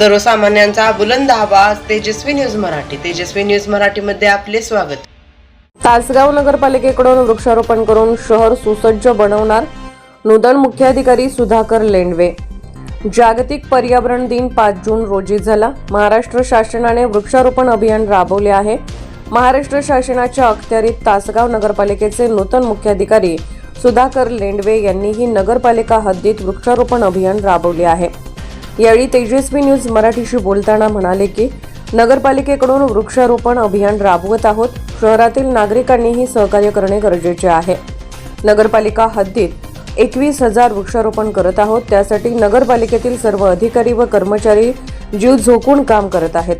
सर्वसामान्यांचा बुलंद आवाज तेजस्वी न्यूज मराठी. तेजस्वी न्यूज मराठीमध्ये आपले स्वागत. तासगाव नगरपालिकेकडून वृक्षारोपण करून शहर सुसज्ज बनवणार नूतन मुख्याधिकारी सुधाकर लेंडवे. जागतिक पर्यावरण दिन पाच जून रोजी झाला. महाराष्ट्र शासनाने वृक्षारोपण अभियान राबवले आहे. महाराष्ट्र शासनाच्या अखत्यारीत तासगाव नगरपालिकेचे नूतन मुख्याधिकारी सुधाकर लेंडवे यांनीही नगरपालिका हद्दीत वृक्षारोपण अभियान राबवले आहे. यावेळी तेजस्वी न्यूज मराठीशी बोलताना म्हणाले की नगरपालिकेकडून वृक्षारोपण अभियान राबवत आहोत. शहरातील नागरिकांनीही सहकार्य करणे गरजेचे आहे. नगरपालिका हद्दीत एकवीस हजार वृक्षारोपण करत आहोत. त्यासाठी नगरपालिकेतील सर्व अधिकारी व कर्मचारी जीव झोकून काम करत आहेत.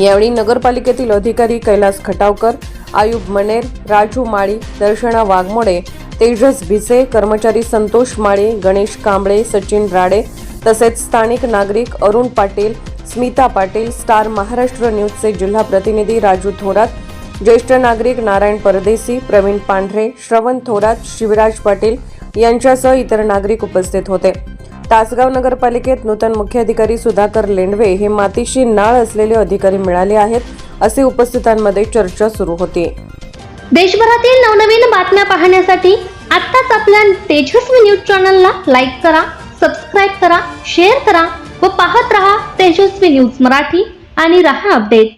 यावेळी नगरपालिकेतील अधिकारी कैलास खटावकर आयुब मनेर राजू माळी दर्शना वाघमोडे तेजस भिसे कर्मचारी संतोष माळी गणेश कांबळे सचिन राडे तसेच स्थानिक नागरिक अरुण पाटील स्मिता पाटील स्टार महाराष्ट्र न्यूजचे जिल्हा प्रतिनिधी राजू थोरात ज्येष्ठ नागरिक नारायण परदेसी प्रवीण पांढरे श्रवण थोरात शिवराज पाटील यांच्यासह इतर नागरिक उपस्थित होते. तासगाव नगरपालिकेत नूतन मुख्याधिकारी सुधाकर लेंडवे हे मातीशी नाळ असलेले अधिकारी मिळाले आहेत असे उपस्थितांमध्ये चर्चा सुरू होती. देशभरातील नवनवीन बातम्या पाहण्यासाठी आत्ताच आपल्या तेजस्वी न्यूज चॅनलला लाईक करा सबस्क्राईब करा शेअर करा व पाहत रहा तेजस्वी न्यूज मराठी आणि रहा अपडेट